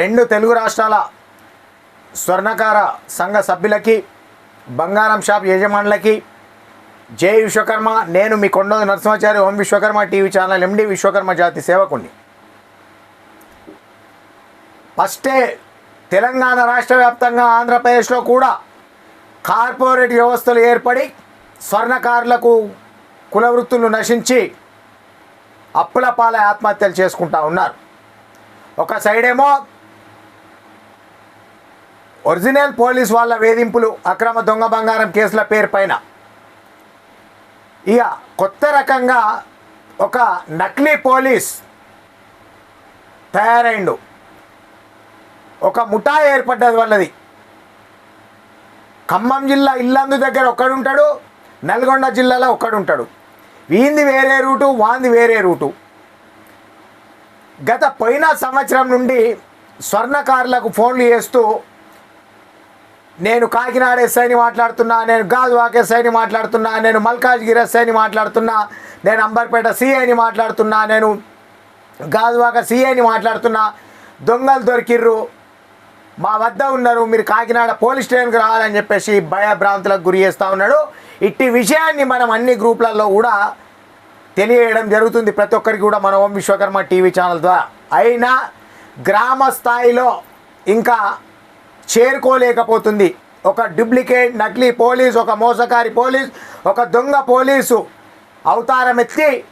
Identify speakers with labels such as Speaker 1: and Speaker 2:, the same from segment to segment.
Speaker 1: రెండు తెలుగు రాష్ట్రాల స్వర్ణకార సంఘ సభ్యులకి బంగారం షాప్ యజమానులకి జే విశ్వకర్మ నేను మీ Konda Narasimhachari Om Vishwakarma TV channel MD Vishwakarma జాతి సేవకుణ్ణి. ఫస్టే తెలంగాణ రాష్ట్ర వ్యాప్తంగా ఆంధ్రప్రదేశ్లో కూడా కార్పొరేట్ వ్యవస్థలు ఏర్పడి స్వర్ణకారులకు కుల వృత్తులు నశించి అప్పుల పాల ఆత్మహత్యలు చేసుకుంటా ఉన్నారు. ఒక సైడ్ ఏమో ఒరిజినల్ పోలీస్ వాళ్ళ వేధింపులు అక్రమ దొంగ బంగారం కేసుల పేరు పైన ఇక కొత్త రకంగా ఒక నకిలీ పోలీస్ తయారైండు. ఒక ముఠా ఏర్పడ్డది వాళ్ళది. ఖమ్మం జిల్లా ఇల్లందు దగ్గర ఒక్కడుంటాడు నల్గొండ జిల్లాలో ఒక్కడుంటాడు. వీంది వేరే రూటు వాంది వేరే రూటు. గత పోయిన సంవత్సరం నుండి స్వర్ణకారులకు ఫోన్లు చేస్తూ నేను కాకినాడ ఎస్ఐని మాట్లాడుతున్నా నేను గాజువాక ఎస్ఐని మాట్లాడుతున్నా నేను మల్కాజ్గిరి ఎస్ఐని మాట్లాడుతున్నా నేను అంబర్పేట సిఐని మాట్లాడుతున్నా నేను గాజువాక సిఐని మాట్లాడుతున్నా. దొంగలు దొరికిర్రు. మా వద్ద ఉన్నారు మీరు కాకినాడ పోలీస్ స్టేషన్కి రావాలని చెప్పేసి భయభ్రాంతులకు గురి చేస్తూ ఉన్నాడు. ఇట్టి విషయాన్ని మనం అన్ని గ్రూపులలో కూడా తెలియడం జరుగుతుంది. ప్రతి ఒక్కరికి కూడా మన ఓం విశ్వకర్మ టీవీ ఛానల్ ద్వారా. అయినా గ్రామ స్థాయిలో ఇంకా చేరుకోలేకపోతుంది. ఒక డూప్లికేట్ నకిలీ పోలీస్ ఒక మోసకారి పోలీస్ ఒక దొంగ పోలీసు అవతారం ఎత్తి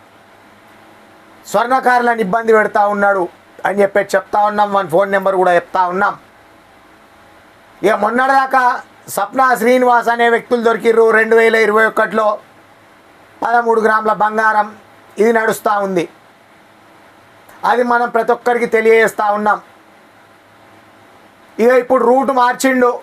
Speaker 1: స్వర్ణకారులను ఇబ్బంది పెడతా ఉన్నాడు అని చెప్పి చెప్తా ఉన్నాం. మన ఫోన్ నెంబర్ కూడా చెప్తా ఉన్నాం. ఇక మొన్నటిదాకా సప్నా శ్రీనివాస్ అనే వ్యక్తులు దొరికిర్రు రెండు వేల ఇరవై ఒకటిలో. పదమూడు గ్రాముల బంగారం. ఇది నడుస్తూ ఉంది. అది మనం ప్రతి ఒక్కరికి తెలియజేస్తూ ఉన్నాం. ఇక ఇప్పుడు రూట్ మార్చిండు.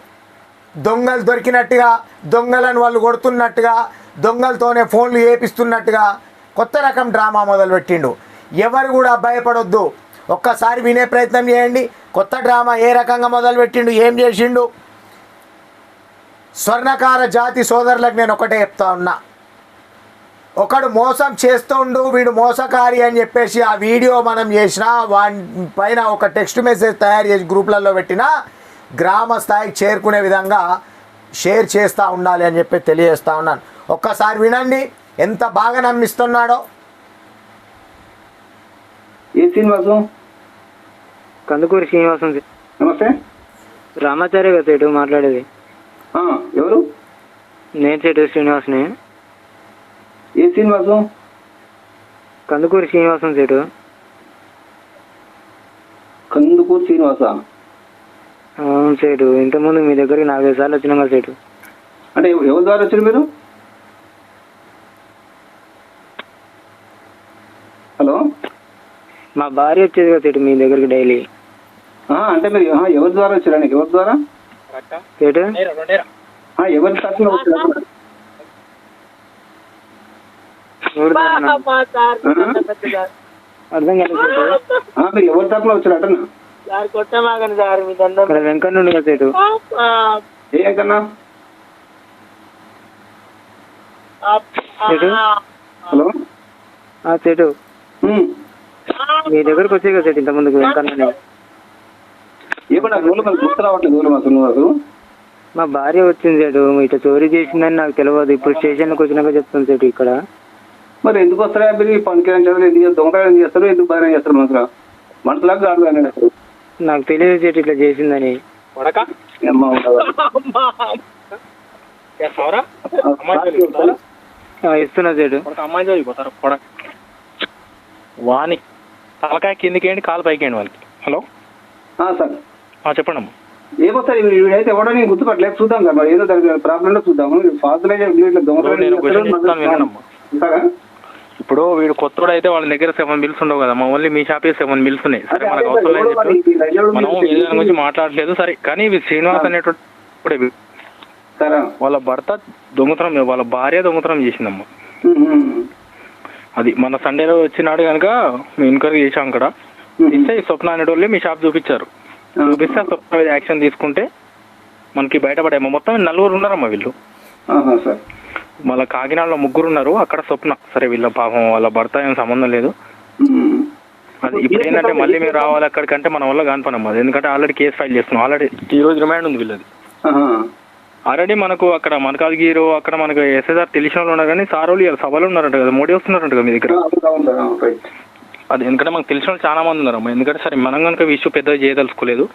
Speaker 1: దొంగలు దొరికినట్టుగా దొంగలను వాళ్ళు కొడుతున్నట్టుగా దొంగలతోనే ఫోన్లు ఏపిస్తున్నట్టుగా కొత్త రకం డ్రామా మొదలుపెట్టిండు. ఎవరు కూడా భయపడొద్దు. ఒక్కసారి వినే ప్రయత్నం చేయండి. కొత్త డ్రామా ఏ రకంగా మొదలుపెట్టిండు ఏం చేసిండు? స్వర్ణకార జాతి సోదరులకు నేను ఒకటే చెప్తా ఉన్నా. ఒకడు మోసం చేస్తుండు వీడు మోసకారి అని చెప్పేసి ఆ వీడియో మనం చేసిన వాని పైన ఒక టెక్స్ట్ మెసేజ్ తయారు చేసి గ్రూప్లలో పెట్టినా గ్రామ స్థాయికి చేరుకునే విధంగా షేర్ చేస్తూ ఉండాలి అని చెప్పి తెలియజేస్తా ఉన్నాను. ఒక్కసారి వినండి ఎంత బాగా నమ్మిస్తున్నాడో.
Speaker 2: ఏ శ్రీనివాసు?
Speaker 3: కందుకూరి శ్రీనివాసం.
Speaker 2: నమస్తే.
Speaker 3: రామాచార్య గారు సేటు మాట్లాడేది.
Speaker 2: ఆ, ఎవరు?
Speaker 3: నేను సేటు శ్రీనివాస్ని.
Speaker 2: ఏ శ్రీనివాసు?
Speaker 3: కందుకూరి శ్రీనివాసం సేటు.
Speaker 2: కందుకూరు శ్రీనివాస?
Speaker 3: అవును సేటు. ఇంతకుముందు మీ దగ్గరికి నాలుగైదు సార్లు వచ్చినాం కదా సేటు.
Speaker 2: అంటే ఎవ- ఎవరి ద్వారా వచ్చారు మీరు? హలో?
Speaker 3: మా భార్య వచ్చేది కదా సేటు మీ దగ్గరికి డైలీ.
Speaker 2: ఆ, అంటే మీరు ఎవరి ద్వారా వచ్చారు ఎవరి ద్వారా?
Speaker 3: సేటు?
Speaker 2: ఎవరి తరఫున వచ్చారు
Speaker 3: ఎవరు తరపున? అర్థం కాలేదు
Speaker 2: మీరు ఎవరి
Speaker 3: ఇక్కడ వెంకన్న నుండి కదా
Speaker 2: ఏ హలో? ఉమ్.
Speaker 3: మీ దగ్గరికి వచ్చే కదా సేటు ఇంతకుముందు వెంకన్న
Speaker 2: ఏమన్నా రోజులు మనకు గుర్తు రావట్లేదు రోజులు మా శ్రీనివాసు
Speaker 3: మా భార్య వచ్చింది సేటు ఇట్లా చోరీ చేసిందని నాకు తెలియదు. ఇప్పుడు స్టేషన్కి వచ్చినాక చెప్తాను సేటు ఇక్కడ.
Speaker 2: మరి ఎందుకు వస్తారా మీరు ఈ పనికిరాని చదువులు ఎందుకు చేస్తారు? దొంగతనం చేస్తారు ఎందుకు బాగా చేస్తారు మనసులో మనసులాగా కాదు అసలు.
Speaker 3: నాకు తెలియదు సేటు ఇట్లా చేసిందని. ఇస్తున్నా సేటు
Speaker 4: అమ్మాయి చదివిపోతారు వాని తలకాయ కిందికేయండి కాలు పైకేయండి వాళ్ళకి హలో?
Speaker 2: ఆ, సార్.
Speaker 4: ఆ, చెప్పండి అమ్మా
Speaker 2: ఏమో సార్ ఇవి- వీడైతే ఎవడో నేను గుర్తుపట్టలేదు. చూద్దాం సార్ మరి ఏదో ప్రాబ్లం ఉందో చూద్దాము. ఫాస్ట్ ఇట్లా దొంగతనం
Speaker 4: ఇప్పుడు వీడు కొత్తోడు అయితే వాళ్ళ దగ్గర సెవెన్ బిల్స్ ఉండవు కదా. మా ఓన్లీ మీ షాపే సెవెన్ బిల్స్ ఉన్నాయి. సరే మనకు అవసరం లేదని
Speaker 2: మరి
Speaker 4: చెప్పి మనం దాని గురించి మాట్లాడలేదు సరే కానీ ఇవి శ్రీనివాస్ అనేటువంటి వాళ్ళ భర్త దొంగతనం వాళ్ళ భార్య దొంగతనం చేసిందమ్మా. అది మన సండేలో వచ్చినాడు కనుక మేము ఎంక్వైరీ చేసాం అక్కడ. ఇస్తే ఈ స్వప్న అనేటోళ్ళు మీ షాప్ చూపించారు. చూపిస్తే స్వప్న యాక్షన్ తీసుకుంటే మనకి బయటపడేమో మొత్తం నలుగురు ఉన్నారమ్మా వీళ్ళు.
Speaker 2: సార్.
Speaker 4: మళ్ళీ కాకినాడలో ముగ్గురు ఉన్నారు అక్కడ స్వప్న. సరే వీళ్ళ పాపం వాళ్ళ భర్త ఏం సంబంధం లేదు. అది ఇప్పుడు ఏంటంటే మళ్ళీ మీరు రావాలి అక్కడికంటే మన వల్ల కానిపనమ్మ అది ఎందుకంటే ఆల్రెడీ కేసు ఫైల్ చేస్తున్నాం. ఆల్రెడీ ఈ రోజు రిమాండ్ ఉంది వీళ్ళది. ఆల్రెడీ మనకు అక్కడ మనకాజగిరి అక్కడ మనకు ఎస్ఎస్ఆర్ తెలిసిన వాళ్ళు ఉన్నారు కానీ సార్ వాళ్ళు ఇవాళ సభలో ఉన్నారంట కదా. మోడీ వస్తున్నారంట కదా మీ దగ్గర. అది ఎందుకంటే మనకు తెలిసిన వాళ్ళు చాలా మంది ఉన్నారమ్మా. ఎందుకంటే సరే మనం కనుక ఇష్యూ పెద్దగా చేయదలుచుకోలేదు.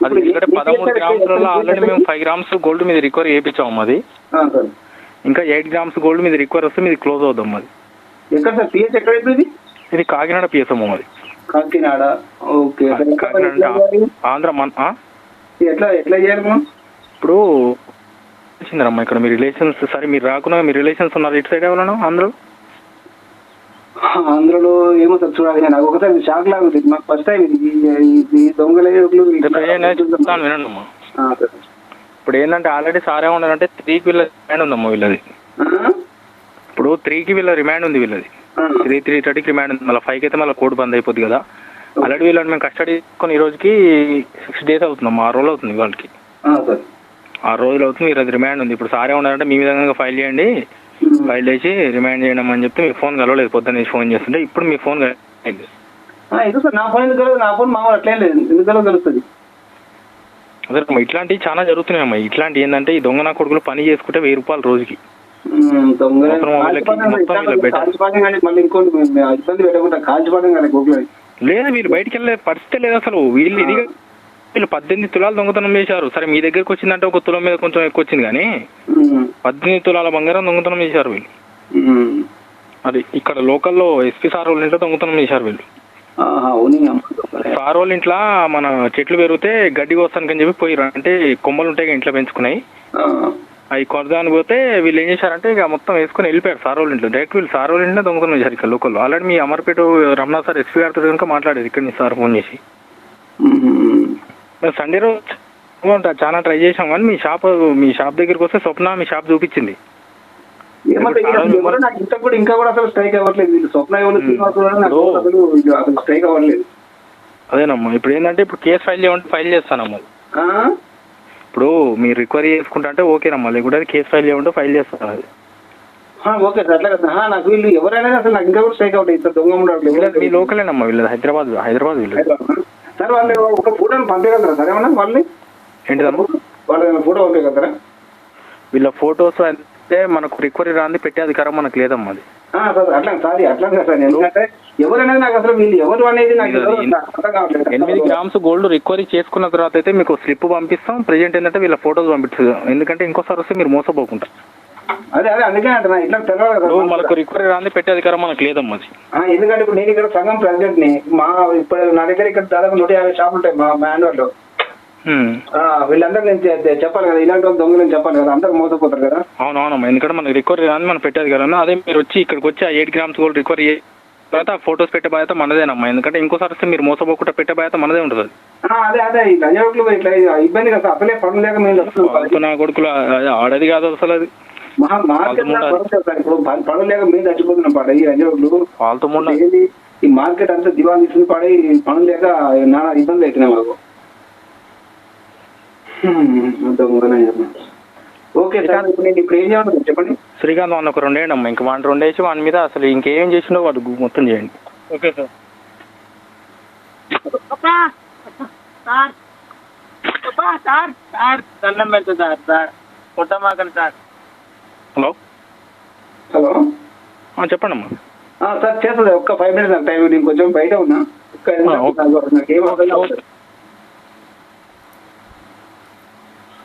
Speaker 4: అది ఎందుకంటే పదమూడు గ్రామ్స్లలో ఆల్రెడీ మేము ఫైవ్ గ్రామ్స్ గోల్డ్ మీద రికవరీ చేయించాము అది ఇంకా ఎయిట్ గ్రామ్స్ గోల్డ్ మీద రికవరీ వస్తే మీది క్లోజ్ అవుదాం అది
Speaker 2: ఎక్కడ సార్? పిహెచ్ ఎక్కడ అయిపోయింది?
Speaker 4: ఇది కాకినాడ పిఎస్ఎం అది
Speaker 2: కాకినాడ. ఓకే.
Speaker 4: కాకినాడ? ఆంధ్ర మన?
Speaker 2: ఎట్లా ఎట్లా చేయాలి
Speaker 4: ఇప్పుడు వచ్చిందమ్మా ఇక్కడ మీ రిలేషన్స్ సరే మీరు రాకుండా మీ రిలేషన్స్ ఉన్నారు ఇటు సైడ్ ఎవరన్నా? అందరూ?
Speaker 2: అందులో ఏమో సార్ చూడాలి. నాకు ఒకసారి షాక్ లాగుతుంది మాకు ఫస్ట్ టైం ఇది. ఈ- ఈ- ఈ దొంగల యువకులు
Speaker 4: రేపు ఏదైనా చెప్తాను వినండి అమ్మా
Speaker 2: ఆ, సార్.
Speaker 4: ఇప్పుడు ఏంటంటే ఆల్రెడీ సార్ ఏమన్నారంటే త్రీకి వీళ్ళ రిమాండ్ ఉందమ్మా వీళ్ళది? ఇప్పుడు త్రీకి వీళ్ళ రిమాండ్ ఉంది వీళ్ళది. త్రీ త్రీ థర్టీకి రిమాండ్ ఉంది. మళ్ళీ ఫైవ్కి అయితే మళ్ళీ కోడ్ బంద్ అయిపోద్ది కదా. ఆల్రెడీ వీళ్ళని మేము కస్టడీ తీసుకొని ఈ రోజుకి సిక్స్ డేస్ అవుతుందమ్మా. ఆరు రోజులు అవుతుంది వాళ్ళకి ఆరు రోజులు అవుతుంది. అది రిమాండ్ ఉంది. ఇప్పుడు సార్ ఏమన్నారంటే మీ విధంగా ఫైల్ చేయండి. ఫైల్ చేసి రిమాండ్ చేయడం అని చెప్తే మీ ఫోన్ కలవలేదు పొద్దున్న ఫోన్ చేస్తుంటే ఇప్పుడు మీ ఫోన్ కలిగింది
Speaker 2: ఆ, ఎందుకు సార్? నా ఫోన్ ఎందుకు కలవదు? నా ఫోన్ మామూలు అట్లేం లేదు. ఎందుకు కలవదు తెలుస్తుంది
Speaker 4: అదే అమ్మా ఇట్లాంటివి చాలా జరుగుతున్నాయమ్మా ఇట్లాంటి ఏంటంటే ఈ దొంగ నా కొడుకులు పని చేసుకుంటే వెయ్యి రూపాయలు రోజుకి. లేదు వీళ్ళు బయటికి వెళ్ళే పరిస్థితి లేదు అసలు. వీళ్ళు ఇది వీళ్ళు పద్దెనిమిది తులాలు దొంగతనం చేశారు. సరే మీ దగ్గరికి వచ్చిందంటే ఒక తులం మీద కొంచెం ఎక్కువ వచ్చింది కానీ పద్దెనిమిది తులాల బంగారం దొంగతనం చేశారు వీళ్ళు. అది ఇక్కడ లోకల్లో ఎస్పీ సార్ వాళ్ళ ఇంట్లో దొంగతనం చేశారు వీళ్ళు. సార్ వాళ్ళ ఇంట్లో మన చెట్లు పెరిగితే గడ్డి కోస్తానికి అని చెప్పి పోయిరు అంటే కొమ్మలు ఉంటాయి ఇంట్లో పెంచుకున్నాయి అవి కొడదానికి పోతే వీళ్ళు ఏం చేశారంటే ఇక మొత్తం వేసుకొని వెళ్ళిపోయారు సార్ వాళ్ళ ఇంట్లో. డైరెక్ట్ వీళ్ళు సార్ వాళ్ళ ఇంట్లో దొంగతనం చేశారు ఇక్కడ లోకల్లో. ఆల్రెడీ మీ అమర్పేట రమణ సార్ ఎస్పీ గారితో కనుక మాట్లాడేది ఇక్కడ నుంచి సార్ ఫోన్ చేసి. సండే రోజు చాలా ట్రై చేసాం కానీ మీ షాప్ మీ షాప్ దగ్గరికి వస్తే స్వప్న మీ షాప్ చూపించింది.
Speaker 2: ఇంకా కూడా ఇంకా కూడా అసలు స్ట్రైక్ అవ్వట్లేదు. వీళ్ళు స్వప్న అసలు స్ట్రైక్ అవ్వట్లేదు.
Speaker 4: అదేనమ్మా. ఇప్పుడు ఏంటంటే ఇప్పుడు కేసు ఫైల్ చేయమంటే ఫైల్ చేస్తానమ్మా? ఇప్పుడు మీరు రిక్వైరీ చేసుకుంటా అంటే ఓకేనమ్మా. లేకుంటే కేసు ఫైల్ చేయమంటే ఫైల్ చేస్తాను అది.
Speaker 2: Okay sir. అట్లా కదా. నాకు వీళ్ళు ఎవరైనా అసలు నాకు ఇంకా కూడా స్ట్రైక్ అవ్వట్లేదు ఇంత దొంగ ఉండట్లేదు
Speaker 4: మీ లోకలేనమ్మా. వీళ్ళది హైదరాబాద్ హైదరాబాద్ వీళ్ళది.
Speaker 2: సార్ వాళ్ళు ఒక ఫోటోని పంపించగలరా సార్? ఏమన్నా వాళ్ళని?
Speaker 4: ఏంటిదమ్మా
Speaker 2: వాళ్ళ ఫోటో పంపించగలరా
Speaker 4: వీళ్ళ ఫోటోస్ అంటే మనకు రిక్వైరీ రాంది పెట్టే అధికారం మనకు లేదమ్మా అది.
Speaker 2: ఆ, సార్ అట్లా సారీ అట్లా కాదు సార్. ఎందుకంటే ఎవరనేది నాకు అసలు వీళ్ళు ఎవరు అనేది నాకు
Speaker 4: ఇది
Speaker 2: ఎవరు
Speaker 4: ఎన్-
Speaker 2: అర్థం కావట్లేదు
Speaker 4: ఎనిమిది గ్రామ్స్ గోల్డ్ రిక్వైరీ చేసుకున్న తర్వాత అయితే మీకు స్లిప్ పంపిస్తాం. ప్రెజెంట్ ఏంటంటే వీళ్ళ ఫోటోస్ పంపిస్తాం. ఎందుకంటే ఇంకోసారి వస్తే మీరు మోసపోకుండా
Speaker 2: అదే అదే అందుకే అంటున్నా. ఇట్లా
Speaker 4: ఇప్పుడు మనకు రిక్వైరీ రాంది పెట్టే అధికారం మనకు లేదమ్మా అది.
Speaker 2: ఎందుకంటే ఇప్పుడు నేను ఇక్కడ సంఘం ప్రెసిడెంట్ని మా ఇప్పుడు నా దగ్గర ఇక్కడ దాదాపు నూట యాభై షాపులు ఉంటాయి మా మాన్యువల్లో. వీళ్ళందరూ నేను చెప్పాలి కదా ఇలాంటి వాళ్ళు దొంగలు చెప్పాలి కదా అందరూ మోసపోతారు కదా.
Speaker 4: అవునవునమ్మా ఎందుకంటే మనకు రికవరీ రాని మనం పెట్టేది కదా అదే మీరు వచ్చి ఇక్కడికి వచ్చి ఆ ఎయిట్ గ్రామ్స్ గోల్డ్ రికవరీ తర్వాత ఫోటోస్ పెట్టే బాధ్యత మనదేనమ్మా. ఎందుకంటే ఇంకోసారి వస్తే మీరు మోసపోకుండా పెట్టే బాధ్యత మనదే ఉంటుంది అది.
Speaker 2: అదే ఇట్లా ఇబ్బంది కదా అసలే పనులు లేక మేము
Speaker 4: నా కొడుకులు ఆడది కాదు అసలు అది.
Speaker 2: మహా మార్కెట్. ఇప్పుడు ప- పనులు లేక మేము చచ్చిపోతున్నాం పాడ. ఈ డైలీ ఈ మార్కెట్ అంతా దివాన్ తీసుకుని పడి పనులు లేక నానా ఇబ్బంది అవుతున్నాయి మాకు. ఓకే సార్ ఇప్పుడు నేను ఇప్పుడు ఏం చేయాలి చెప్పండి.
Speaker 4: శ్రీకాంత్ వాడిని ఒక రెండేయండి అమ్మా ఇంకా వాడిని రెండేసి వాడి మీద అసలు ఇంకేం చేసిండో వాడు మొత్తం చేయండి.
Speaker 2: Okay sir.
Speaker 3: Sir. Sir. Sir దండం పెడతా సార్ సార్. కొట్టమాకండి సార్.
Speaker 4: హలో.
Speaker 2: హలో.
Speaker 4: చెప్పండి అమ్మా
Speaker 2: సార్ చేస్తుంది. ఒక్క ఫైవ్ మినిట్స్ నాకు టైం నేను కొంచెం బయట ఉన్నా.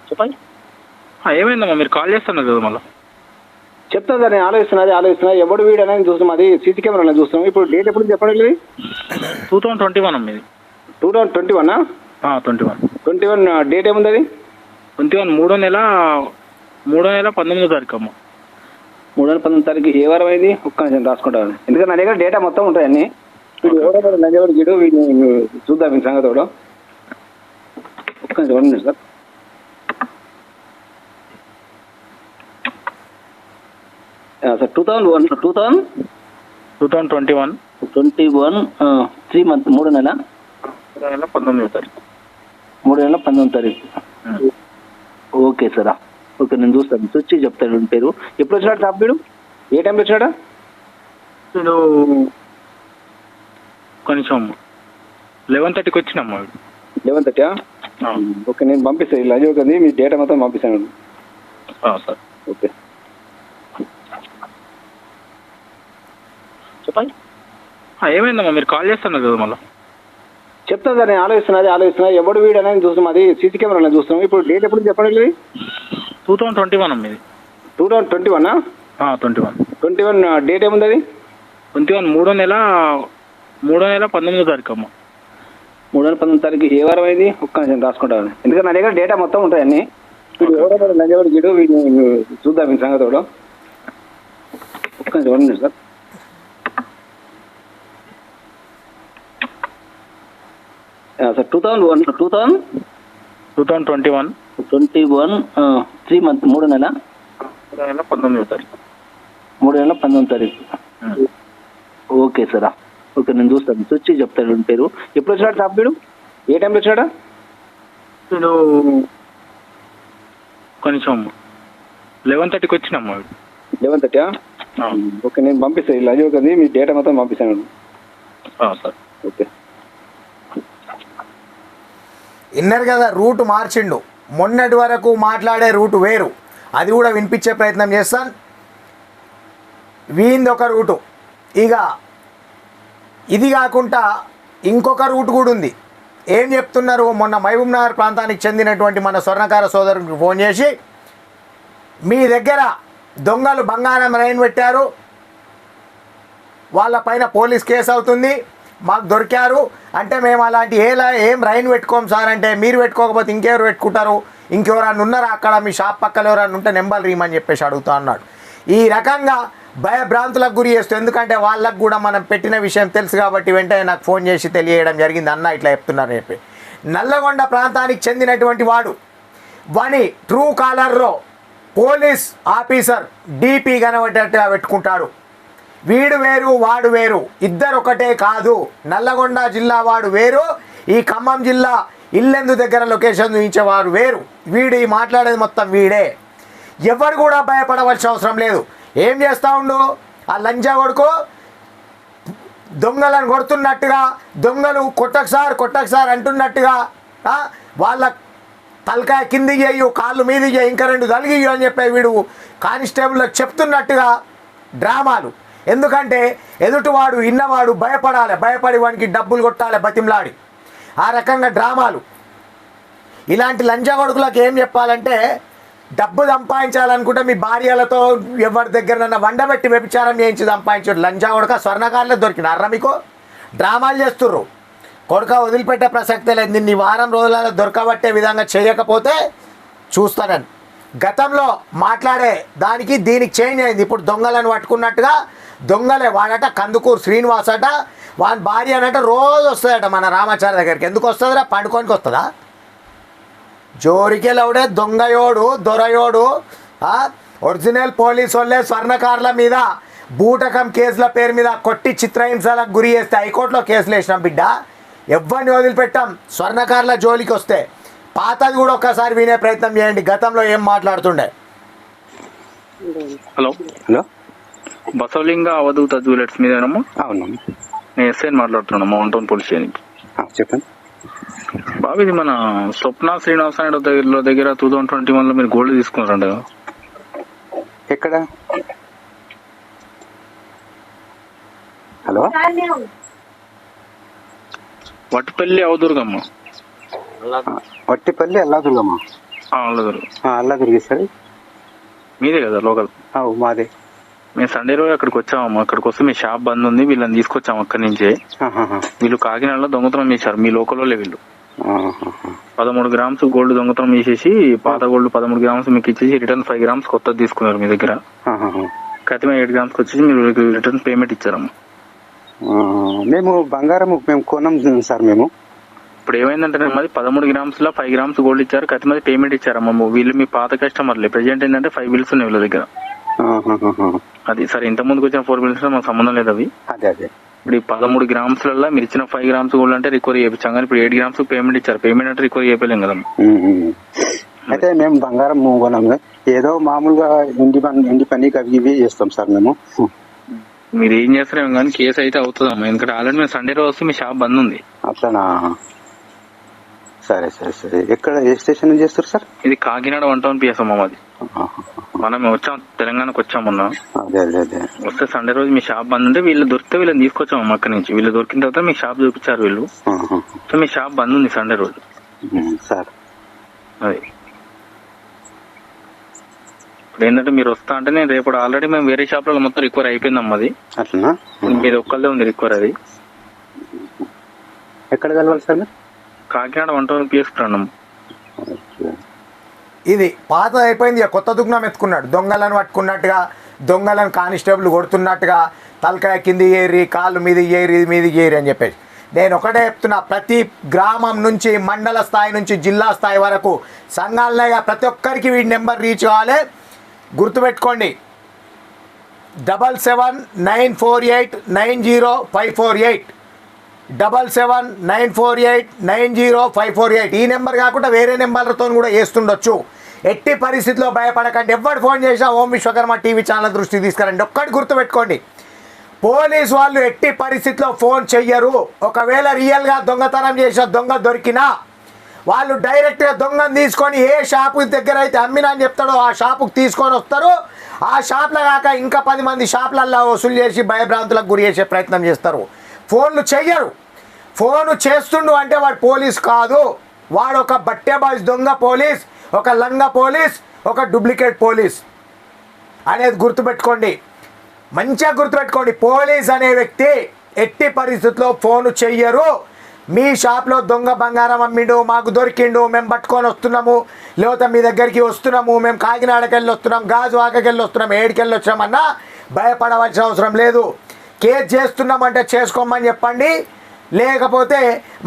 Speaker 4: చెప్పండి. ఏమైందమ్మా? మీరు కాల్ చేస్తున్నారు కదా మళ్ళీ.
Speaker 2: చెప్తా సార్ నేను ఆలోచిస్తున్నా అదే ఆలోచిస్తున్నా. ఎవడు వీడు అనేది చూస్తున్నాం. అది సీసీ కెమెరా చూస్తున్నాం. ఇప్పుడు డేట్ ఎప్పుడు చెప్పండి
Speaker 4: టూ థౌసండ్ ట్వంటీ వన్ అమ్మ ఇది.
Speaker 2: Two thousand twenty one
Speaker 4: twenty one
Speaker 2: twenty one date ఏముంది అది?
Speaker 4: ట్వంటీ వన్ మూడో నెల మూడో నెల పంతొమ్మిదో తారీఖు అమ్మ.
Speaker 2: మూడు వందల పంతొమ్మిది తారీఖు ఏ వారం అయింది? ఒక్క నిమిషం రాసుకుంటాను ఎందుకంటే నా దగ్గర డేటా మొత్తం ఉంటాయి అన్ని. వీడు ఎవడో గీడు వీడిని చూద్దాం ఈ సంగతి కూడా ఒక్క నిమిషం one sir. Sir two thousand one two thousand
Speaker 4: two thousand twenty one
Speaker 2: twenty one three month మూడు నెల?
Speaker 4: మూడో నెల పంతొమ్మిదో తారీఖు.
Speaker 2: మూడు నెలల పంతొమ్మిది తారీఖు. ఓకే సార్ ఓకే నేను చూస్తాను చూసి చెప్తాను వీడి పేరు. ఎప్పుడు వచ్చినాడు షాప్ వీడు ఏ టైంలో వచ్చినాడా?
Speaker 4: వీడు కొంచెం లెవెన్ థర్టీకి వచ్చినమ్మా
Speaker 2: లెవెన్ థర్టీ ఓకే నేను పంపిస్తాను ఇలా అది మీ డేటా మొత్తం పంపిస్తాను
Speaker 4: సార్.
Speaker 2: ఓకే.
Speaker 4: చెప్పండి ఏమైందమ్మా? మీరు కాల్ చేస్తున్నారు కదా మళ్ళీ?
Speaker 2: చెప్తా సార్ నేను ఆలోచిస్తున్నా అదే ఆలోచిస్తున్నా. ఎవడు వీడు అనేది చూస్తున్నాం అది సీసీ కెమెరా చూస్తున్నాం. ఇప్పుడు డేట్ ఎప్పుడు చెప్పండి
Speaker 4: టూ థౌసండ్ ట్వంటీ వన్ అమ్మ ఇది
Speaker 2: two thousand twenty one
Speaker 4: twenty one
Speaker 2: twenty one date ఏముంది అది
Speaker 4: ట్వంటీ వన్ మూడో నెల మూడో నెల పంతొమ్మిదో తారీఖు అమ్మ
Speaker 2: మూడు వందల పంతొమ్మిది తారీఖు ఏ వారం అయింది? ఒక్క నిమిషం రాసుకుంటాను. ఎందుకంటే నా దగ్గర డేటా మొత్తం ఉంటాయి అన్ని. వీడు ఎవడో లంజవాడు గీడు వీడిని చూద్దాం మీ సంగతి కూడా. ఒక్క నిమిషం ఉండండి sir. Sir two thousand one two thousand
Speaker 4: two thousand twenty one
Speaker 2: twenty one three month మూడు నెల?
Speaker 4: మూడో నెల పంతొమ్మిదో తారీఖు.
Speaker 2: మూడు నెలల పంతొమ్మిది తారీఖు. Okay sir. ఓకే నేను చూస్తాను. చూసి చెప్తాను పేరు. ఎప్పుడు వచ్చినాడు సార్ వీడు? ఏ టైంలో వచ్చినాడా?
Speaker 4: నేను కొంచెం లెవెన్ థర్టీకి వచ్చినమ్మా
Speaker 2: లెవెన్ థర్టీ ఓకే నేను పంపిస్తాను ఇలా అది మీ డేటా మొత్తం పంపిస్తాను
Speaker 4: సార్.
Speaker 2: ఓకే.
Speaker 1: విన్నారు కదా రూట్ మార్చిండు. మొన్నటి వరకు మాట్లాడే రూటు వేరు. అది కూడా వినిపించే ప్రయత్నం చేస్తాను. వీంది ఒక రూటు. ఇక ఇది కాకుండా ఇంకొక రూట్ కూడా ఉంది. ఏం చెప్తున్నారు? మొన్న మహబూబ్ నగర్ ప్రాంతానికి చెందినటువంటి మన స్వర్ణకార సోదరునికి ఫోన్ చేసి మీ దగ్గర దొంగలు బంగారం రైన్ పెట్టారు. వాళ్ళ పైన పోలీస్ కేసు అవుతుంది. మాకు దొరికారు. అంటే మేము అలాంటి ఏలా ఏం రైన్ పెట్టుకోం సార్. అంటే మీరు పెట్టుకోకపోతే ఇంకెవరు పెట్టుకుంటారు? ఇంకెవరన్నా ఉన్నారా అక్కడ? మీ షాప్ పక్కన ఎవరన్నా ఉంటే నెంబర్ రీమని చెప్పేసి అడుగుతా అన్నాడు. ఈ రకంగా భయభ్రాంతులకు గురి చేస్తూ ఎందుకంటే వాళ్ళకు కూడా మనం పెట్టిన విషయం తెలుసు కాబట్టి వెంటనే నాకు ఫోన్ చేసి తెలియడం జరిగింది. అన్న ఇట్లా చెప్తున్నారని చెప్పి. నల్లగొండ ప్రాంతానికి చెందినటువంటి వాడు వాని ట్రూ కాలర్లో పోలీస్ ఆఫీసర్ డీపీ కనబడేట్టుగా పెట్టుకుంటాడు. వీడు వేరు వాడు వేరు. ఇద్దరు ఒకటే కాదు. నల్లగొండ జిల్లా వాడు వేరు. ఈ ఖమ్మం జిల్లా ఇల్లెందు దగ్గర లొకేషన్ చూపించేవారు వేరు వీడు ఈ మాట్లాడేది మొత్తం వీడే. ఎవరు కూడా భయపడవలసిన అవసరం లేదు. ఏం చేస్తా ఉండు? ఆ లంజా కొడుకు దొంగలను కొడుతున్నట్టుగా దొంగలు కొట్టకు సార్ కొట్టకు సార్ అంటున్నట్టుగా వాళ్ళ తలకాయ కింది చేయు కాళ్ళు మీది చేయి ఇంకా రెండు తలిగియ్యు అని చెప్పే వీడు కానిస్టేబుల్కి చెప్తున్నట్టుగా డ్రామాలు. ఎందుకంటే ఎదుటివాడు ఇన్నవాడు భయపడాలి భయపడి వానికి డబ్బులు కొట్టాలి బతిమలాడి. ఆ రకంగా డ్రామాలు. ఇలాంటి లంచా ఏం చెప్పాలంటే డబ్బు సంపాదించాలనుకుంటే మీ భార్యలతో ఎవరి దగ్గరనన్నా వండబెట్టి వ్యభిచారం చేయించి సంపాదించారు లంచా కొడుక స్వర్ణకారులే దొరికినారా మీకు? డ్రామాలు చేస్తుర్రు. కొడుక వదిలిపెట్టే ప్రసక్తే లేదు. నిన్ను వారం రోజులలో దొరకబట్టే విధంగా చేయకపోతే చూస్తానని. గతంలో మాట్లాడే దానికి దీనికి చేంజ్ అయింది. ఇప్పుడు దొంగలను పట్టుకున్నట్టుగా దొంగలే వాడట కందుకూరు శ్రీనివాస్ అట వాని భార్య అనట రోజు వస్తుందట మన రామాచార్య దగ్గరికి. ఎందుకు వస్తుందిరా? పండుకోనికి వస్తుందా? జోరికెలవుడే దొంగయోడు దొరయోడు ఆ, ఒరిజినల్ పోలీస్ వాళ్ళే స్వర్ణకారుల మీద బూటకం కేసుల పేరు మీద కొట్టి చిత్రహింసలకు గురి చేస్తే హైకోర్టులో కేసులు వేసినాం బిడ్డ. ఎవరిని వదిలిపెట్టాం. స్వర్ణకారుల జోలికి వస్తే. పాతది కూడా ఒక్కసారి వినే ప్రయత్నం చేయండి. గతంలో ఏం మాట్లాడుతుండే?
Speaker 4: హలో.
Speaker 2: హలో.
Speaker 4: బసవలింగ అవధూత జ్యువెలర్స్ మీదేనమ్మా?
Speaker 2: అవును.
Speaker 4: నేను ఎస్ఐని మాట్లాడుతున్నాను వన్ టౌన్ పోలీస్ స్టేషన్
Speaker 2: చెప్పండి.
Speaker 4: బాబు ఇది మన స్వప్న శ్రీనివాస నాయుడు దగ్గర దగ్గర టూ థౌసండ్ ట్వంటీ వన్లో మీరు గోల్డ్ తీసుకున్నారంట కదా?
Speaker 2: ఎక్కడ? హలో?
Speaker 4: వట్టిపల్లి అవదుర్గమ్మ.
Speaker 2: వట్టిపల్లి అల్లాదుర్గమ్మ.
Speaker 4: అల్లదురు
Speaker 2: అల్లాదుర్గి. సార్.
Speaker 4: మీదే కదా లోకల్.
Speaker 2: మాదే.
Speaker 4: మేము సండే రోజు అక్కడికి వచ్చామమ్మా. అక్కడికి వస్తే మీ షాప్ బంద్ ఉంది. వీళ్ళని తీసుకొచ్చాము అక్కడి నుంచే. వీళ్ళు కాకినాడలో దొంగతనం చేశారు. మీ లోకల్లో వీళ్ళు పదమూడు గ్రామ్స్ గోల్డ్ దొంగతనం చేసేసి పాత గోల్డ్ పదమూడు గ్రామ్స్ మీకు ఇచ్చేసి రిటర్న్ ఫైవ్ గ్రామ్స్ కొత్తది తీసుకున్నారు మీ దగ్గర. కతిమ ఎయిట్ గ్రామ్స్ వచ్చేసి మీరు రిటర్న్ పేమెంట్ ఇచ్చారమ్మా.
Speaker 2: మేము బంగారం మేము కొనం సార్ మేము.
Speaker 4: ఇప్పుడు ఏమైందంటే మాది పదమూడు గ్రామ్స్లో ఫైవ్ గ్రామ్స్ గోల్డ్ ఇచ్చారు. కతి మంది పేమెంట్ ఇచ్చారమ్మా వీళ్ళు మీ పాత కస్టమర్లే ప్రెజెంట్ ఏంటంటే ఫైవ్ బిల్స్ ఉన్నాయి వీళ్ళ దగ్గర. అది సరే ఇంత ముందుకు వచ్చిన ఫోర్ బిల్స్ మాకు సంబంధం లేదు అవి.
Speaker 2: అదే అదే.
Speaker 4: ఇప్పుడు ఈ పదమూడు గ్రామ్స్లలో మీరు ఇచ్చిన ఫైవ్ గ్రామ్స్ గోల్డ్ అంటే రికవరీ చేయించాం. కానీ ఇప్పుడు ఎయిట్ గ్రామ్స్ పేమెంట్ ఇచ్చారు. పేమెంట్ అంటే రికవరీ చేయలేం కదమ్మా
Speaker 2: అయితే మేము బంగారం కొనాము ఏదో మామూలుగా ఇంటి పని ఇంటి పనికి అవి ఇవి చేస్తాం సార్ మేము.
Speaker 4: మీరు ఏం చేస్తారేమో కానీ కేసు అయితే అవుతుందమ్మా. ఎందుకంటే ఆల్రెడీ మేము సండే రోజు వస్తే మీ షాప్ బంద్ ఉంది.
Speaker 5: అట్లనా? సరే సరే సరే. ఎక్కడ ఏ స్టేషన్ చేస్తారు సార్?
Speaker 4: ఇది కాకినాడ వన్ టౌన్ పిఎస్ అమ్మా మాది. మనం వచ్చాం తెలంగాణకు వచ్చాం మొన్న.
Speaker 5: అదే అదే అదే.
Speaker 4: వస్తే సండే రోజు మీ షాప్ బంద్ ఉంటే వీళ్ళు దొరికితే వీళ్ళని తీసుకొచ్చాము అక్కడి నుంచి. వీళ్ళు దొరికిన తర్వాత మీ షాప్ చూపించారు వీళ్ళు. సో మీ షాప్ బంద్ ఉంది సండే రోజు.
Speaker 5: సార్.
Speaker 4: అది. ఇప్పుడు ఏంటంటే మీరు వస్తా అంటే నేను రేపు ఆల్రెడీ మేము వేరే షాప్లో మొత్తం రికవర్ అయిపోయిందమ్మా అది.
Speaker 5: అట్లనా?
Speaker 4: మీద ఒక్కళ్ళే ఉంది రికవర్ అది.
Speaker 5: ఎక్కడ కలవాలి సార్ మీరు?
Speaker 4: కాకినాడ వన్ టౌన్ పిఎస్ ప్రాణం.
Speaker 1: ఇది పాత అయిపోయింది ఇక కొత్త దుగ్నం ఎత్తుకున్నాడు. దొంగలను పట్టుకున్నట్టుగా దొంగలను కానిస్టేబుల్ కొడుతున్నట్టుగా తలకాయ కింది ఏరి కాళ్ళు మీద ఏరి మీద ఏరి అని చెప్పేసి. నేను ఒకటే చెప్తున్నా ప్రతి గ్రామం నుంచి మండల స్థాయి నుంచి జిల్లా స్థాయి వరకు సంఘాలనేగా ప్రతి ఒక్కరికి వీడి నెంబర్ రీచ్ కావాలి. గుర్తుపెట్టుకోండి. Double seven nine four eight nine zero five four eight. Double seven nine four eight nine zero five four eight. ఈ నెంబర్ కాకుండా వేరే నెంబర్లతో కూడా వేస్తుండొచ్చు. ఎట్టి పరిస్థితిలో భయపడకండి. ఎవరు ఫోన్ చేసినా ఓం విశ్వకర్మ టీవీ ఛానల్ దృష్టికి తీసుకురండి. ఒక్కటి గుర్తుపెట్టుకోండి. పోలీస్ వాళ్ళు ఎట్టి పరిస్థితిలో ఫోన్ చెయ్యరు. ఒకవేళ రియల్గా దొంగతనం చేసిన దొంగ దొరికినా వాళ్ళు డైరెక్ట్గా దొంగను తీసుకొని ఏ షాపు దగ్గర అయితే అమ్మినా అని చెప్తాడో ఆ షాపుకి తీసుకొని వస్తారు. ఆ షాప్లో కాక ఇంకా పది మంది షాపులల్లో వసూలు చేసి భయభ్రాంతులకు గురి చేసే ప్రయత్నం చేస్తారు. ఫోన్లు చెయ్యరు. ఫోను చేస్తుండు అంటే వాడు పోలీస్ కాదు. వాడు ఒక బట్టే బాయ్స్ దొంగ పోలీస్ ఒక లంగ పోలీస్ ఒక డూప్లికేట్ పోలీస్ అనేది గుర్తుపెట్టుకోండి. మంచిగా గుర్తుపెట్టుకోండి. పోలీస్ అనే వ్యక్తి ఎట్టి పరిస్థితుల్లో ఫోను చెయ్యరు. మీ షాప్లో దొంగ బంగారం అమ్మిండు మాకు దొరికిండు మేము పట్టుకొని వస్తున్నాము. లేకపోతే మీ దగ్గరికి వస్తున్నాము మేము కాకినాడకి వెళ్ళి వస్తున్నాం గాజు ఆకకెళ్ళి వస్తున్నాం ఏడుకెళ్ళి వచ్చామన్నా భయపడవలసిన అవసరం లేదు. కేసు చేస్తున్నామంటే చేసుకోమని చెప్పండి. లేకపోతే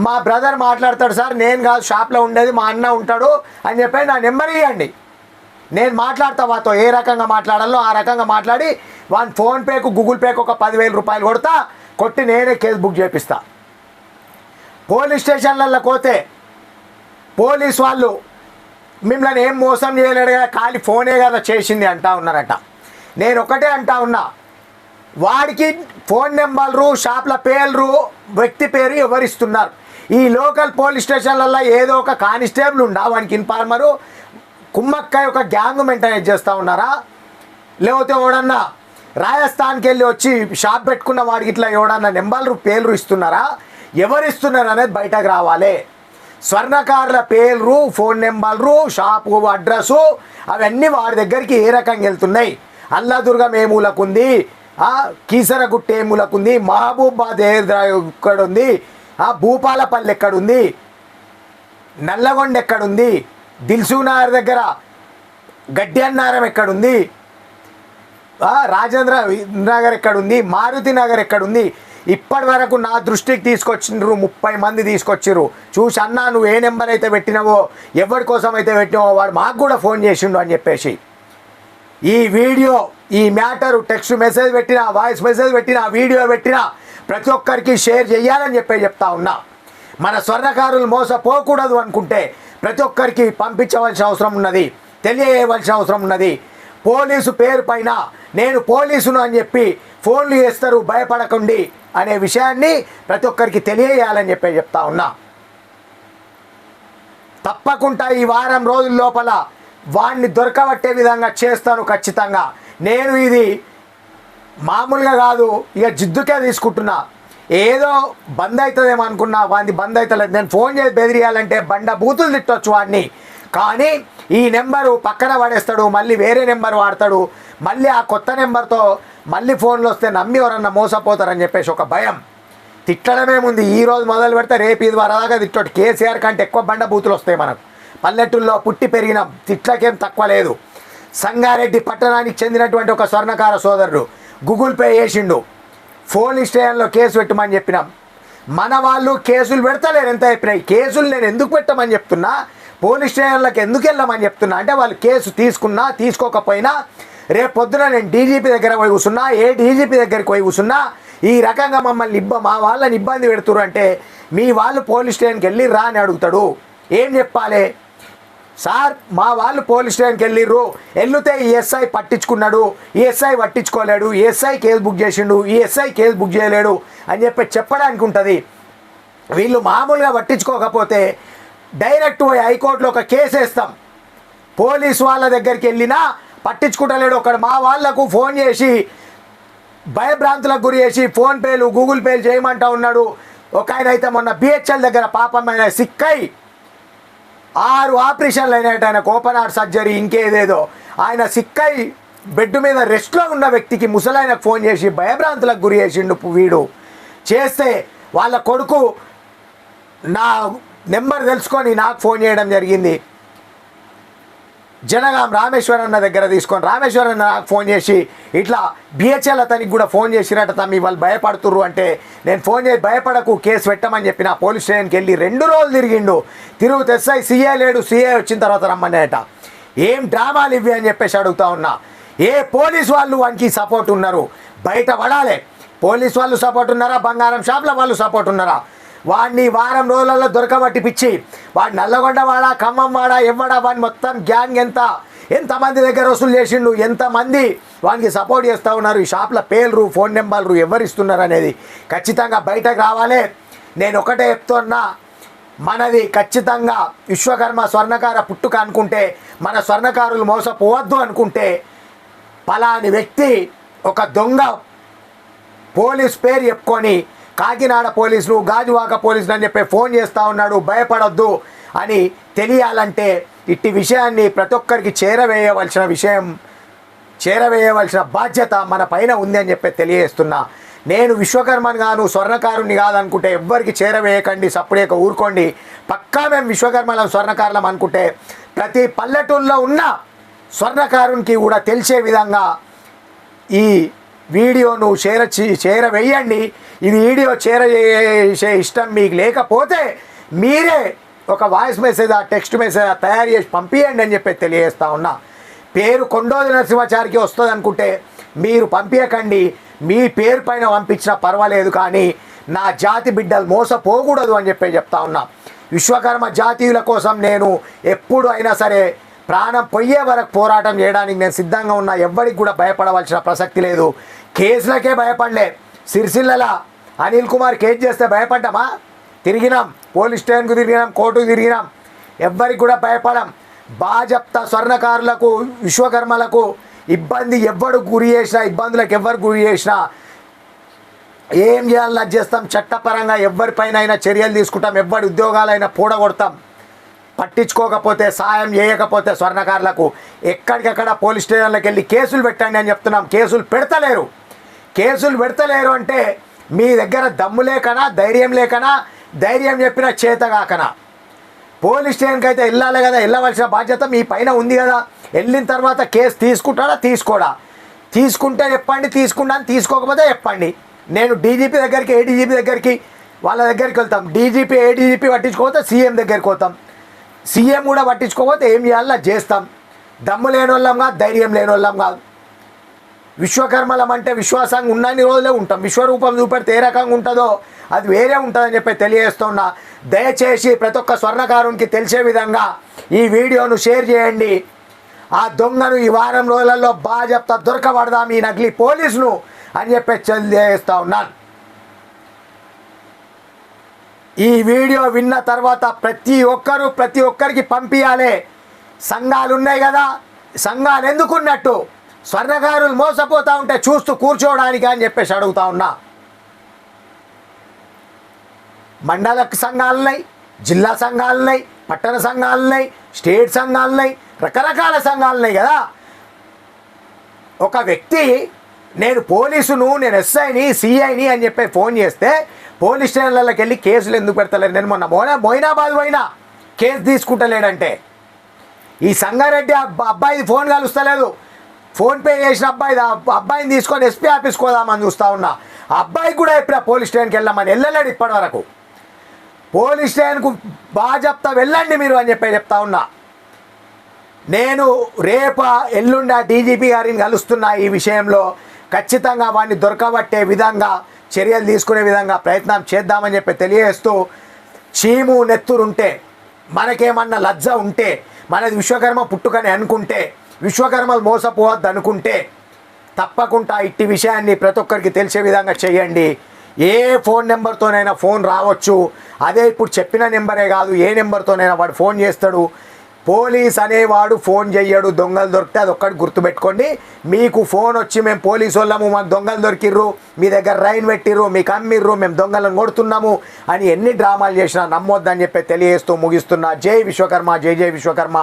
Speaker 1: మా బ్రదర్ మాట్లాడతాడు సార్ నేను కాదు షాప్లో ఉండేది మా అన్న ఉంటాడు అని చెప్పి నా నెంబర్ ఇవ్వండి నేను మాట్లాడతా వాతో ఏ రకంగా మాట్లాడాలో ఆ రకంగా మాట్లాడి వాని ఫోన్పేకు గూగుల్ పేకు ఒక పదివేల రూపాయలు కొడతా కొట్టి నేనే కేసు బుక్ చేపిస్తా. పోలీస్ స్టేషన్లలో పోతే పోలీస్ వాళ్ళు మిమ్మల్ని ఏం మోసం చేయలేడు కదా ఖాళీ ఫోనే కదా చేసింది అంటా ఉన్నారట. నేను ఒకటే అంటా ఉన్నా వాడికి ఫోన్ నెంబర్లు షాప్ల పేర్లు వ్యక్తి పేరు ఎవరిస్తున్నారు? ఈ లోకల్ పోలీస్ స్టేషన్లలో ఏదో ఒక కానిస్టేబుల్ ఉండా? వానికి ఇన్ఫార్మరు? కుమ్మక్కాయ ఒక గ్యాంగ్ మెయింటైన్ చేస్తూ ఉన్నారా? లేకపోతే ఎవడన్నా రాజస్థాన్కి వెళ్ళి వచ్చి షాప్ పెట్టుకున్న వాడికి ఇట్లా ఎవడన్నా నెంబర్లు పేర్లు ఇస్తున్నారా? ఎవరిస్తున్నారు అనేది బయటకు రావాలి. స్వర్ణకారుల పేర్లు ఫోన్ నెంబర్లు షాపు అడ్రస్సు అవన్నీ వాడి దగ్గరికి ఏ రకంగా వెళ్తున్నాయి? అల్లాదుర్గం ఏ మూలకుంది? ఆ, కీసరగుట్ట ఏ మూలకుంది మహబూబాద్ ఎక్కడుంది? ఆ, భూపాలపల్లి ఎక్కడుంది? నల్లగొండ ఎక్కడుంది? దిల్సూనార్ దగ్గర గడ్డి అన్నారం ఎక్కడుంది రాజేంద్ర నగర్ ఎక్కడుంది? మారుతి నగర్ ఎక్కడుంది? ఇప్పటి వరకు నా దృష్టికి తీసుకొచ్చిండ్రు ముప్పై మంది తీసుకొచ్చిర్రు. చూసి అన్నా నువ్వు ఏ నెంబర్ అయితే పెట్టినావో ఎవరి కోసం అయితే పెట్టినావో వాడు మాకు కూడా ఫోన్ చేసిండు అని చెప్పేసి. ఈ వీడియో ఈ మ్యాటర్ టెక్స్ట్ మెసేజ్ పెట్టిన వాయిస్ మెసేజ్ పెట్టిన వీడియో పెట్టిన ప్రతి ఒక్కరికి షేర్ చేయాలని చెప్పి చెప్తా ఉన్నా. మన స్వర్ణకారులు మోసపోకూడదు అనుకుంటే ప్రతి ఒక్కరికి పంపించవలసిన అవసరం ఉన్నది తెలియవలసిన అవసరం ఉన్నది. పోలీసు పేరు పైన నేను పోలీసును అని చెప్పి ఫోన్లు చేస్తారు భయపడకండి అనే విషయాన్ని ప్రతి ఒక్కరికి తెలియజేయాలని చెప్పి చెప్తా ఉన్నా. తప్పకుండా ఈ వారం రోజుల లోపల వాడిని దొరకబట్టే విధంగా చేస్తాను ఖచ్చితంగా. నేను ఇది మామూలుగా కాదు ఇక జిద్దుకే తీసుకుంటున్నా. ఏదో బంద్ అవుతుందేమో అనుకున్నా వాడిని బంద్ అవుతలేదు నేను ఫోన్ చేసి బెదిరియాలంటే బండ బూతులు తిట్టొచ్చు వాడిని. కానీ ఈ నెంబరు పక్కన పడేస్తాడు మళ్ళీ వేరే నెంబర్ వాడతాడు మళ్ళీ ఆ కొత్త నెంబర్తో మళ్ళీ ఫోన్లు వస్తే నమ్మి ఎవరన్నా మోసపోతారని చెప్పేసి ఒక భయం. తిట్టడమేముంది ఈ రోజు మొదలు పెడితే రేపు ఇది వరదాగా తిట్టడు కేసీఆర్ కంటే ఎక్కువ బండ బూతులు వస్తాయి మనకు. పల్లెటూళ్ళలో పుట్టి పెరిగిన తిట్లకేం తక్కువ లేదు. సంగారెడ్డి పట్టణానికి చెందినటువంటి ఒక స్వర్ణకార సోదరుడు గూగుల్ పే చేసిండు. ఫోన్ స్టేషన్లో కేసు పెట్టమని చెప్పినాం. మన వాళ్ళు కేసులు పెడతలేరు. ఎంత చెప్పినాయి కేసులు నేను ఎందుకు పెట్టమని చెప్తున్నా? పోలీస్ స్టేషన్లకు ఎందుకు వెళ్ళమని చెప్తున్నా? అంటే వాళ్ళు కేసు తీసుకున్నా తీసుకోకపోయినా రేపు పొద్దున నేను డీజీపీ దగ్గర పోయి కూర్చున్నా ఏ డీజీపీ దగ్గరికి పోయి కూర్చున్నా ఈ రకంగా మమ్మల్ని ఇబ్బ మా వాళ్ళని ఇబ్బంది పెడుతురు అంటే మీ వాళ్ళు పోలీస్ స్టేషన్కి వెళ్ళి రా అని అడుగుతాడు. ఏం చెప్పాలి? సార్ మా వాళ్ళు పోలీస్ స్టేషన్కి వెళ్ళిర్రు. వెళ్ళితే ఈ ఎస్ఐ పట్టించుకున్నాడు. ఈఎస్ఐ పట్టించుకోలేడు. ఈ ఎస్ఐ కేసు బుక్ చేసిండు. ఈఎస్ఐ కేసు బుక్ చేయలేడు అని చెప్పి చెప్పడానికి ఉంటుంది. వీళ్ళు మామూలుగా పట్టించుకోకపోతే డైరెక్ట్ పోయి హైకోర్టులో ఒక కేసు వేస్తాం. పోలీస్ వాళ్ళ దగ్గరికి వెళ్ళినా పట్టించుకుంటలేడు. ఒకడు మా వాళ్ళకు ఫోన్ చేసి భయభ్రాంతులకు గురి చేసి ఫోన్పేలు గూగుల్ పేలు చేయమంటా ఉన్నాడు. ఒక ఆయన అయితే మొన్న బిహెచ్ఎల్ దగ్గర పాపం ఆయన సిక్కై ఆరు ఆపరేషన్లు అయినట్టు ఆయన ఓపెన్ హార్ట్ సర్జరీ ఇంకేదేదో. ఆయన సిక్కై బెడ్ మీద రెస్ట్లో ఉన్న వ్యక్తికి ముసలాయనకు ఫోన్ చేసి భయభ్రాంతులకు గురి చేసిండు వీడు. చేస్తే వాళ్ళ కొడుకు నా నెంబర్ తెలుసుకొని నాకు ఫోన్ చేయడం జరిగింది. జనగాం రామేశ్వర్ అన్న దగ్గర తీసుకొని రామేశ్వర్ అన్న నాకు ఫోన్ చేసి ఇట్లా బిహెచ్ఎల్ అతనికి కూడా ఫోన్ చేసిరట తమ్మి వాళ్ళు భయపడుతుర్రు అంటే నేను ఫోన్ చేసి భయపడకు కేసు పెట్టమని చెప్పిన పోలీస్ స్టేషన్కి వెళ్ళి రెండు రోజులు తిరిగిండు. తిరుగు తెస్సాయి సీఏ లేడు సీఏ వచ్చిన తర్వాత రమ్మనేట ఏం డ్రామాలు ఇవి అని చెప్పేసి అడుగుతా ఉన్నా. ఏ పోలీస్ వాళ్ళు వానికి సపోర్ట్ ఉన్నారు? బయట పడాలి. పోలీస్ వాళ్ళు సపోర్ట్ ఉన్నారా? బంగారం షాప్ల వాళ్ళు సపోర్ట్ ఉన్నారా? వాడిని వారం రోజులలో దొరకబట్టి పిచ్చి. వాడు నల్లగొండ వాడా ఖమ్మం వాడా ఎవ్వడా వాడిని మొత్తం గ్యాంగ్ ఎంత? ఎంతమంది దగ్గర వసూలు చేసిండు? ఎంతమంది వానికి సపోర్ట్ చేస్తూ ఉన్నారు? ఈ షాప్ల పేర్లు ఫోన్ నెంబర్లు ఎవరిస్తున్నారు అనేది ఖచ్చితంగా బయటకు రావాలి. నేను ఒకటే చెప్తున్నా మనది ఖచ్చితంగా విశ్వకర్మ స్వర్ణకార పుట్టుక అనుకుంటే మన స్వర్ణకారులు మోసపోవద్దు అనుకుంటే పలాని వ్యక్తి ఒక దొంగ పోలీస్ పేరు చెప్పుకొని కాకినాడ పోలీసులు గాజువాక పోలీసులు అని చెప్పి ఫోన్ చేస్తూ ఉన్నాడు భయపడొద్దు అని తెలియాలంటే ఇట్టి విషయాన్ని ప్రతి ఒక్కరికి చేరవేయవలసిన విషయం చేరవేయవలసిన బాధ్యత మన పైన ఉంది అని చెప్పి తెలియజేస్తున్నా. నేను విశ్వకర్మని గాను స్వర్ణకారుని కాదనుకుంటే ఎవ్వరికి చేరవేయకండి సప్పుడేక ఊరుకోండి. పక్కా మేము విశ్వకర్మలం స్వర్ణకారులం అనుకుంటే ప్రతి పల్లెటూళ్ళలో ఉన్న స్వర్ణకారునికి కూడా తెలిసే విధంగా ఈ వీడియోను చేర వేయండి ఈ వీడియో చేర చేసే ఇష్టం మీకు లేకపోతే మీరే ఒక వాయిస్ మెసేజ్ ఆ టెక్స్ట్ మెసేజ్ తయారు చేసి పంపించండి అని చెప్పి తెలియజేస్తా ఉన్నా. పేరు కొండోది నరసింహాచారికి వస్తుంది అనుకుంటే మీరు పంపించకండి మీ పేరు పైన పంపించినా పర్వాలేదు కానీ నా జాతి బిడ్డలు మోసపోకూడదు అని చెప్పి చెప్తా ఉన్నా. విశ్వకర్మ జాతీయుల కోసం నేను ఎప్పుడు అయినా సరే ప్రాణం పొయ్యే వరకు పోరాటం చేయడానికి నేను సిద్ధంగా ఉన్నా. ఎవ్వరికి కూడా భయపడవలసిన ప్రసక్తి లేదు. కేసులకే భయపడలే. సిరిసిల్లల. అనిల్ కుమార్ కేసు చేస్తే భయపడ్డామా? తిరిగినాం. పోలీస్ స్టేషన్కు తిరిగినాం కోర్టుకు తిరిగినాం. ఎవ్వరికి కూడా భయపడం. బాజప్తా స్వర్ణకారులకు విశ్వకర్మలకు ఇబ్బంది ఎవ్వడు గురి చేసినా ఇబ్బందులకు ఎవ్వరు గురి చేసినా. ఏం చేయాలని చేస్తాం. చట్టపరంగా ఎవరిపైన అయినా చర్యలు తీసుకుంటాం. ఎవరి ఉద్యోగాలైనా పూడగొడతాం. పట్టించుకోకపోతే సాయం చేయకపోతే స్వర్ణకారులకు. ఎక్కడికక్కడ పోలీస్ స్టేషన్లకు వెళ్ళి కేసులు పెట్టండి అని చెప్తున్నాం. కేసులు పెడతలేరు. కేసులు పెడతలేరు అంటే మీ దగ్గర దమ్ము లేకనా ధైర్యం లేకనా ధైర్యం చెప్పిన చేత కాకనా? పోలీస్ స్టేషన్కి అయితే వెళ్ళాలి కదా వెళ్ళవలసిన బాధ్యత మీ పైన ఉంది కదా. వెళ్ళిన తర్వాత కేసు తీసుకుంటాడా తీసుకోడా? తీసుకుంటే చెప్పండి తీసుకున్నాను తీసుకోకపోతే చెప్పండి. నేను డీజీపీ దగ్గరికి ఏడీజీపీ దగ్గరికి వాళ్ళ దగ్గరికి వెళ్తాం. డీజీపీ ఏడీజీపీ పట్టించుకోకపోతే సీఎం దగ్గరికి పోతాం. సీఎం కూడా పట్టించుకోకపోతే ఏం చేయాలో? చేస్తాం. దమ్ము లేని వాళ్ళం కాదు ధైర్యం లేని వాళ్ళం కాదు. విశ్వకర్మలం అంటే విశ్వాసంగా ఉన్నన్ని రోజులే ఉంటాం. విశ్వరూపం చూపెడితే ఏ రకంగా ఉంటుందో అది వేరే ఉంటుందని చెప్పి తెలియజేస్తున్నా. దయచేసి ప్రతి ఒక్క స్వర్ణకారునికి తెలిసే విధంగా ఈ వీడియోను షేర్ చేయండి. ఆ దొంగను ఈ వారం రోజులలో బాగా చెప్తా దొరకబడదాం ఈ నకిలీ పోలీసును అని చెప్పి తెలియజేస్తా ఉన్నాను ఈ వీడియో విన్న తర్వాత ప్రతి ఒక్కరు ప్రతి ఒక్కరికి పంపించాలి సంఘాలు ఉన్నాయి కదా. సంఘాలు ఎందుకున్నట్టు? స్వర్ణకారులు మోసపోతూ ఉంటే చూస్తూ కూర్చోవడానికి అని చెప్పేసి అడుగుతా ఉన్నా. మండల సంఘాలున్నాయి జిల్లా సంఘాలున్నాయి పట్టణ సంఘాలున్నాయి స్టేట్ సంఘాలున్నాయి రకరకాల సంఘాలున్నాయి కదా. ఒక వ్యక్తి నేను పోలీసును నేను ఎస్ఐని సిఐని అని చెప్పి ఫోన్ చేస్తే పోలీస్ స్టేషన్లకి వెళ్ళి కేసులు ఎందుకు పెడతలేరు? నేను మొన్న మోనా మోయినాబాద్ పోయినా కేసు తీసుకుంటలేడంటే. ఈ సంగారెడ్డి అబ్బాయి అబ్బాయిది ఫోన్ కలుస్తలేదు. ఫోన్ పే చేసిన అబ్బాయి అబ్బాయిని తీసుకొని ఎస్పీ ఆఫీస్కి పోదామని చూస్తా ఉన్నా. అబ్బాయి కూడా ఇప్పుడు పోలీస్ స్టేషన్కి వెళ్ళామని వెళ్ళలేడు ఇప్పటి వరకు పోలీస్ స్టేషన్కు బాగా చెప్తా వెళ్ళండి మీరు అని చెప్పి చెప్తా ఉన్నా. నేను రేప ఎల్లుండ డీజీపీ గారిని కలుస్తున్నా ఈ విషయంలో. ఖచ్చితంగా వాడిని దొరకబట్టే విధంగా చర్యలు తీసుకునే విధంగా ప్రయత్నం చేద్దామని చెప్పి తెలియజేస్తూ చీము నెత్తురుంటే మనకేమన్నా లజ్జ ఉంటే మనది విశ్వకర్మ పుట్టుకని అనుకుంటే విశ్వకర్మలు మోసపోవద్దు అనుకుంటే తప్పకుండా ఇట్టి విషయాన్ని ప్రతి ఒక్కరికి తెలిసే విధంగా చేయండి. ఏ ఫోన్ నెంబర్తోనైనా ఫోన్ రావచ్చు. అదే ఇప్పుడు చెప్పిన నెంబరే కాదు ఏ నెంబర్తోనైనా వాడు ఫోన్ చేస్తాడు. పోలీస్ అనేవాడు ఫోన్ చెయ్యడు దొంగలు దొరికితే అది ఒక్కటి గుర్తుపెట్టుకోండి. మీకు ఫోన్ వచ్చి మేము పోలీసు వాళ్ళము మాకు దొంగలు దొరికిర్రు మీ దగ్గర రైన్ పెట్టిర్రు మీకు అమ్మిర్రు మేము దొంగలను కొడుతున్నాము అని ఎన్ని డ్రామాలు చేసినా నమ్మొద్దని చెప్పి తెలియజేస్తూ ముగిస్తున్నా. జై విశ్వకర్మ జై జై విశ్వకర్మ.